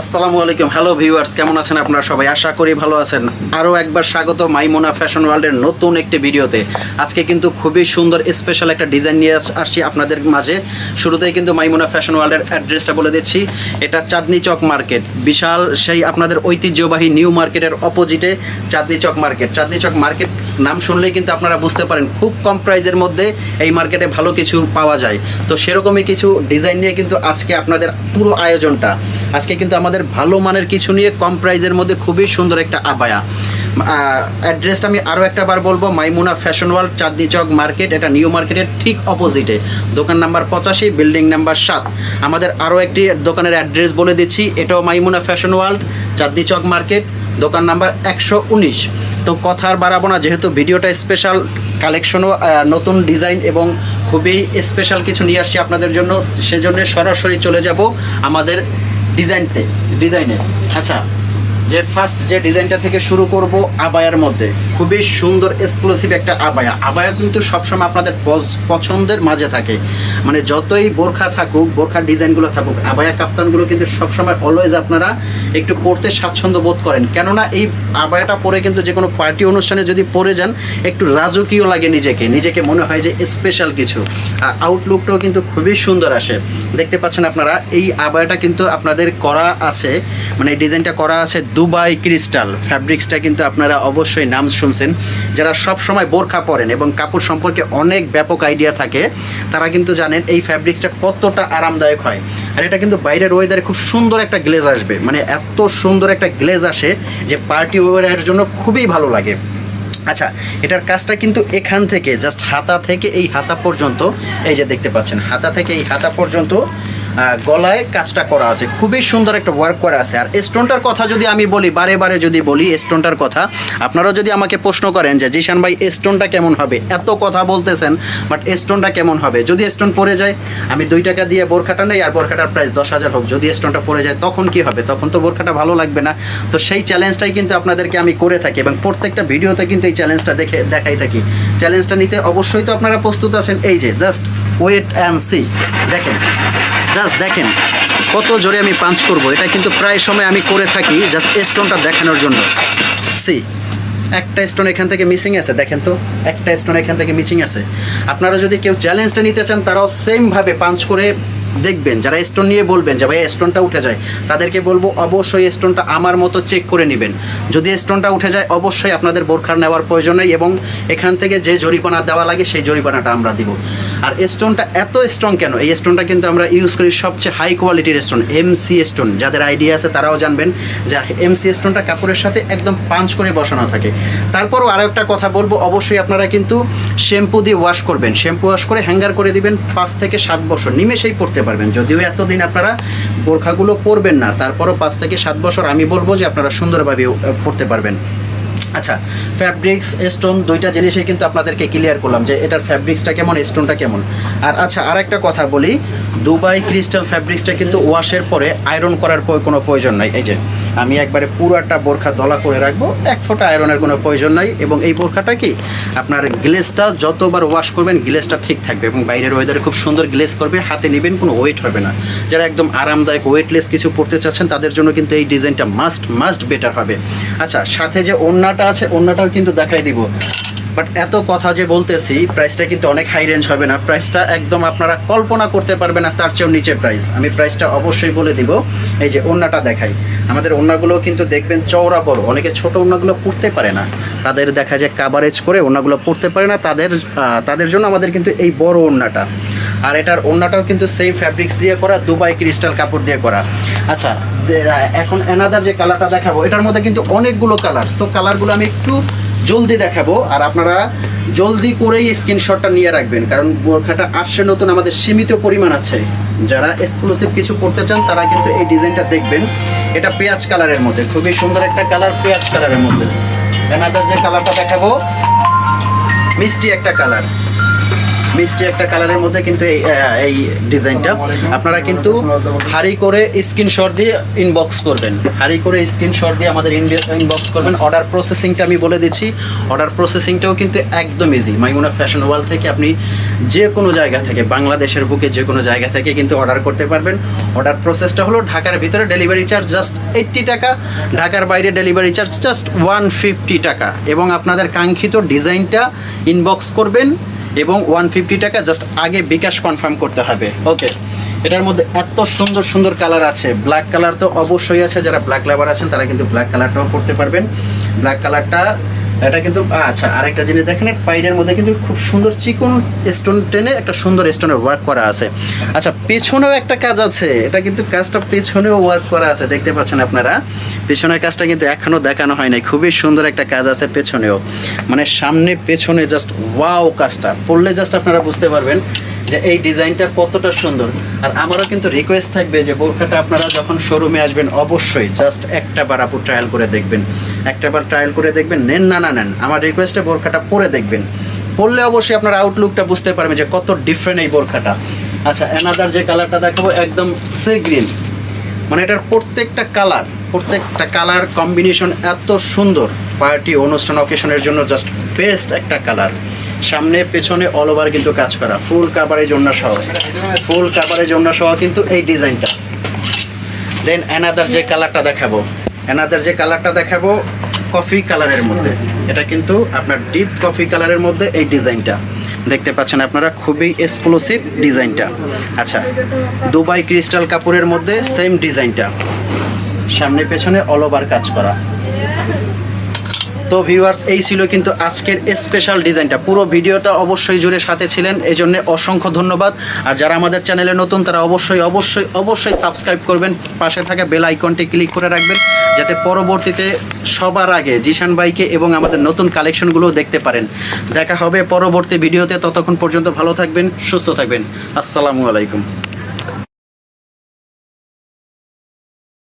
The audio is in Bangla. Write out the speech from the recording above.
আসসালামু আলাইকুম। হ্যালো ভিউয়ার্স কেমন আছেন আপনারা সবাই? আশা করি ভালো আছেন। আরও একবার স্বাগত মাইমোনা ফ্যাশন ওয়ার্ল্ডের নতুন একটি ভিডিওতে। আজকে কিন্তু খুবই সুন্দর স্পেশাল একটা ডিজাইন নিয়ে আসছি আপনাদের মাঝে। শুরুতেই কিন্তু মাইমোনা ফ্যাশন ওয়ার্ল্ডের অ্যাড্রেসটা বলে দিচ্ছি। এটা চাঁদনি চক মার্কেট। বিশাল সেই আপনাদের ঐতিহ্যবাহী নিউ মার্কেটের অপোজিটে চাঁদনি চক মার্কেট চাঁদনি চক মার্কেট নাম শুনলেই কিন্তু আপনারা বুঝতে পারেন খুব কম প্রাইজের মধ্যে এই মার্কেটে ভালো কিছু পাওয়া যায়। তো সেরকমই কিছু ডিজাইন নিয়ে কিন্তু আজকে আপনাদের পুরো আয়োজনটা। আজকে কিন্তু আমাদের ভালো মানের কিছু নিয়ে কম প্রাইজের মধ্যে খুবই সুন্দর একটা আবায়া। অ্যাড্রেসটা আমি আরও একটা বার বলব, Maimuna fashion world, Chandni Chowk market, এটা নিউ মার্কেটের ঠিক অপোজিটে। দোকান নাম্বার পঁচাশি, বিল্ডিং নাম্বার সাত। আমাদের আরও একটি দোকানের অ্যাড্রেস বলে দিচ্ছি, এটাও Maimuna fashion world, Chandni Chowk market. দোকান নাম্বার একশো উনিশ। তো কথা আর বাড়াবো না, যেহেতু ভিডিওটা স্পেশাল কালেকশনও নতুন ডিজাইন এবং খুবই স্পেশাল কিছু নিয়ে আসছি আপনাদের জন্য, সেজন্য সরাসরি চলে যাব আমাদের ডিজাইনতে ডিজাইনে আচ্ছা যে ফার্স্ট যে ডিজাইনটা থেকে শুরু করব আবায়ার মধ্যে। খুবই সুন্দর এক্সক্লুসিভ একটা আবায়া। আবায়া কিন্তু সবসময় আপনাদের পছ- পছন্দের মাঝে থাকে। মানে যতই বোরখা থাকুক, বোরখার ডিজাইনগুলো থাকুক, আবায়া কাপ্তানগুলো কিন্তু সবসময় অলওয়েজ আপনারা একটু পড়তে স্বাচ্ছন্দ্য বোধ করেন। কেননা এই আবায়াটা পরে কিন্তু যে কোনো পার্টি অনুষ্ঠানে যদি পরে যান, একটু রাজকীয় লাগে নিজেকে। নিজেকে মনে হয় যে স্পেশাল কিছু। আর আউটলুকটাও কিন্তু খুবই সুন্দর আসে। দেখতে পাচ্ছেন আপনারা, এই আবায়াটা কিন্তু আপনাদের করা আছে। মানে ডিজাইনটা করা আছে দুবাই ক্রিস্টাল ফ্যাব্রিক্সটা কিন্তু আপনারা অবশ্যই নাম শুনছেন। যারা সব সময় বোরখা পরেন এবং কাপড় সম্পর্কে অনেক ব্যাপক আইডিয়া থাকে, তারা কিন্তু জানেন এই ফ্যাব্রিক্সটা কতটা আরামদায়ক হয়। আর এটা কিন্তু বাইরের ওয়েদারে খুব সুন্দর একটা গ্লেজ আসবে। মানে এত সুন্দর একটা গ্লেজ আসে যে পার্টি ওয়ারের জন্য খুবই ভালো লাগে। আচ্ছা এটার কাজটা কিন্তু এখান থেকে জাস্ট হাতা থেকে এই হাতা পর্যন্ত, এই যে দেখতে পাচ্ছেন, হাতা থেকে এই হাতা পর্যন্ত গলায় কাজটা করা আছে। খুবই সুন্দর একটা ওয়ার্ক করা আছে। আর স্টোনটার কথা যদি আমি বলি, বারে বারে যদি বলি স্টোনটার কথা আপনারা যদি আমাকে প্রশ্ন করেন যে, জিশান ভাই স্টোনটা কেমন হবে? এত কথা বলতেছেন বাট স্টোনটা কেমন হবে? যদি স্টোন পড়ে যায়, আমি দুই টাকা দিয়ে বোরখাটা নেই, আর বোরখাটার প্রাইস দশ হাজার হোক। যদি স্টোনটা পড়ে যায়, তখন কি হবে? তখন তো বোরখাটা ভালো লাগবে না। তো সেই চ্যালেঞ্জটাই কিন্তু আপনাদেরকে আমি করে থাকি এবং প্রত্যেকটা ভিডিওতে কিন্তু এই চ্যালেঞ্জটা দেখে, দেখাই থাকি। চ্যালেঞ্জটা নিতে অবশ্যই তো আপনারা প্রস্তুত আছেন। এই যে জাস্ট ওয়েট অ্যান্ড সি দেখেন। জাস্ট দেখেন, কত জোরে আমি পাঞ্চ করব। এটা কিন্তু প্রায় সময় আমি করে থাকি জাস্ট স্টোনটা দেখানোর জন্য। সি একটা স্টোন এখান থেকে মিসিং আছে, দেখেন তো, একটা স্টোন এখান থেকে মিসিং আছে। আপনারা যদি কেউ চ্যালেঞ্জটা নিতে চান, তারাও সেমভাবে পাঞ্চ করে দেখবেন, যারা স্টোন নিয়ে বলবেন যে ভাই স্টোনটা উঠে যায়, তাদেরকে বলব অবশ্যই স্টোনটা আমার মতো চেক করে নেবেন। যদি স্টোনটা উঠে যায়, অবশ্যই আপনাদের বোরখার নেওয়ার প্রয়োজন নেই এবং এখান থেকে যে জরিপানা দেওয়া লাগে, সেই জরিপানাটা আমরা দিব। আর স্টোনটা এত স্ট্রং কেন? এই স্টোনটা কিন্তু আমরা ইউজ করি সবচেয়ে হাই কোয়ালিটির স্টোন এমসি স্টোন যাদের আইডিয়া আছে, তারাও জানবেন যে এমসি স্টোনটা কাপড়ের সাথে একদম পাঞ্চ করে বসানো থাকে। তারপরও আরও একটা কথা বলব, অবশ্যই আপনারা কিন্তু শ্যাম্পু দিয়ে ওয়াশ করবেন। শ্যাম্পু ওয়াশ করে হ্যাঙ্গার করে দিবেন পাঁচ থেকে সাত বছর। নিমেষেই পড়তে পারবেন। যদিও এতদিন আপনারা বোরখাগুলো পরবেন না, তারপরও পাঁচ থেকে সাত বছর আমি বলব যে আপনারা সুন্দরভাবে পড়তে পারবেন। আচ্ছা ফ্যাব্রিক্স স্টোন দুইটা জিনিসই কিন্তু আপনাদেরকে ক্লিয়ার করলাম যে এটার ফ্যাব্রিক্সটা কেমন স্টোনটা কেমন। আর আচ্ছা আর একটা কথা বলি, দুবাই ক্রিস্টাল ফ্যাব্রিক্সটা কিন্তু ওয়াশের পরে আয়রন করার কোনো প্রয়োজন নাই। এই যে আমি একবারে পুরাটা বোরখা দলা করে রাখব। এক ফোঁটা আয়রনের কোনো প্রয়োজন নাই এবং এই বোরখাটা কি? আপনার গ্লেসটা যতবার ওয়াশ করবেন গ্লেসটা ঠিক থাকবে এবং বাইরের ওয়েদারে খুব সুন্দর গ্লেস করবে, হাতে নেবেন, কোনো ওয়েট হবে না। যারা একদম আরামদায়ক ওয়েটলেস কিছু পড়তে চাচ্ছেন, তাদের জন্য কিন্তু এই ডিজাইনটা মাস্ট মাস্ট বেটার হবে। আচ্ছা সাথে যে ওড়নাটা আছে ওড়নাটাও কিন্তু দেখাই দিব। বাট এত কথা যে বলতেছি প্রাইসটা কিন্তু অনেক হাই রেঞ্জ হবে না। প্রাইসটা একদম আপনারা কল্পনা করতে পারবেন না, তার চেয়েও নিচে প্রাইস আমি প্রাইসটা অবশ্যই বলে দিব। এই যে ওড়নাটা দেখাই। আমাদের ওড়নাগুলো কিন্তু দেখবেন চওড়া বড়। অনেকে ছোট ওড়নাগুলো পড়তে পারে না। তাদের দেখা যায় কাভারেজ করে ওড়নাগুলো পড়তে পারে না। তাদের তাদের জন্য আমাদের কিন্তু এই বড় ওড়নাটা আর এটার ওড়নাটাও কিন্তু সেম ফ্যাব্রিক্স দিয়ে করা, দুবাই ক্রিস্টাল কাপড় দিয়ে করা। আচ্ছা এখন এনাদার যে কালারটা দেখাবো, এটার মধ্যে কিন্তু অনেকগুলো কালার সো কালারগুলো আমি একটু জলদি দেখাবো আর আপনারা জলদি করেই স্ক্রিনশটটা নিয়ে রাখবেন, কারণ বোরখাটা আসছে নতুন, আমাদের সীমিত পরিমাণ আছে। যারা এক্সক্লুসিভ কিছু করতে চান, তারা কিন্তু এই ডিজাইনটা দেখবেন। এটা পেঁয়াজ কালারের মধ্যে, খুবই সুন্দর একটা কালার, পেঁয়াজ কালারের মধ্যে। যে কালারটা দেখাবো, মিষ্টি একটা কালার। মিষ্টি একটা কালারের মধ্যে কিন্তু এই ডিজাইনটা। আপনারা কিন্তু হারি করে স্ক্রিনশট দিয়ে ইনবক্স করবেন। হারি করে স্ক্রিনশট দিয়ে আমাদের ইনবক্স করবেন। অর্ডার প্রসেসিংটা আমি বলে দিচ্ছি। অর্ডার প্রসেসিংটাও কিন্তু একদম ইজি মাইমুনা ফ্যাশন ওয়াল থেকে আপনি যে কোনো জায়গা থেকে, বাংলাদেশের বুকে যে কোনো জায়গা থেকে কিন্তু অর্ডার করতে পারবেন। অর্ডার প্রসেসটা হলো ঢাকার ভিতরে ডেলিভারি চার্জ জাস্ট এইট্টি টাকা। ঢাকার বাইরে delivery charge just one fifty টাকা। এবং আপনাদের কাঙ্ক্ষিত ডিজাইনটা ইনবক্স করবেন। এবং ওয়ান ফিফটি টাকা জাস্ট আগে বিকাশ কনফার্ম করতে হবে। ওকে এটার মধ্যে এত সুন্দর সুন্দর কালার আছে। ব্ল্যাক কালার তো অবশ্যই আছে। যারা ব্ল্যাক লাভার আছেন, তারা কিন্তু ব্ল্যাক কালারটাও পড়তে পারবেন। ব্ল্যাক কালারটা এটা কিন্তু আচ্ছা আরেকটা জিনিস দেখেন পাইরের মধ্যে কিন্তু খুব সুন্দর চিকন স্টোন টেনে একটা সুন্দর স্টোনের ওয়ার্ক করা আছে। আচ্ছা পেছনেও একটা কাজ আছে। এটা কিন্তু কাজটা পেছনেও ওয়ার্ক করা আছে, দেখতে পাচ্ছেন আপনারা? পেছনের কাজটা কিন্তু এখনও দেখানো হয় নাই। খুবই সুন্দর একটা কাজ আছে পেছনেও। মানে সামনে, পেছনে জাস্ট ওয়াও কাজটা। পড়লে জাস্ট আপনারা বুঝতে পারবেন যে এই ডিজাইনটা কতটা সুন্দর। আর আমারও কিন্তু রিকোয়েস্ট থাকবে যে বোরখাটা আপনারা যখন শোরুমে আসবেন, অবশ্যই জাস্ট একটা বার আপু ট্রায়াল করে দেখবেন। একটা বার ট্রায়াল করে দেখবেন, নেন না না, নেন। আমার রিকোয়েস্টে বোরখাটা পরে দেখবেন। পরলে অবশ্যই আপনার আউটলুকটা বুঝতে পারবেন যে কত ডিফারেন্ট এই বোরখাটা। আচ্ছা অ্যানাদার যে কালারটা দেখাবো, একদম সে গ্রিন মানে এটার প্রত্যেকটা কালার প্রত্যেকটা কালার কম্বিনেশন এত সুন্দর। পার্টি অনুষ্ঠান অকেশনের জন্য জাস্ট বেস্ট একটা কালার সামনে, পেছনে অল ওভার কিন্তু কাজ করা। ফুল কাভারেজ জন্য সহ। ফুল কাভারেজ জন্য সহ কিন্তু এই ডিজাইনটা। দেন অ্যানাদার যে কালারটা দেখাবো। অ্যানাদার যে কালারটা দেখাবো কফি কালারের মধ্যে। এটা কিন্তু আপনার ডিপ কফি কালারের মধ্যে এই ডিজাইনটা। দেখতে পাচ্ছেন আপনারা, খুবই এক্সক্লুসিভ ডিজাইনটা। আচ্ছা দুবাই ক্রিস্টাল কাপড়ের মধ্যে সেম ডিজাইনটা। সামনে, পেছনে অল ওভার কাজ করা। তো ভিউয়ার্স এই ছিল কিন্তু আজকের স্পেশাল ডিজাইনটা পুরো ভিডিওটা অবশ্যই জুড়ে সাথে ছিলেন এই জন্য অসংখ্য ধন্যবাদ। আর যারা আমাদের চ্যানেলে নতুন, তারা অবশ্যই অবশ্যই অবশ্যই সাবস্ক্রাইব করবেন। পাশে থাকা বেল আইকনটি ক্লিক করে রাখবেন, যাতে পরবর্তীতে সবার আগে জিশান ভাইকে এবং আমাদের নতুন কালেকশনগুলো দেখতে পারেন। দেখা হবে পরবর্তী ভিডিওতে। ততক্ষণ পর্যন্ত ভালো থাকবেন, সুস্থ থাকবেন। আসসালামু আলাইকুম।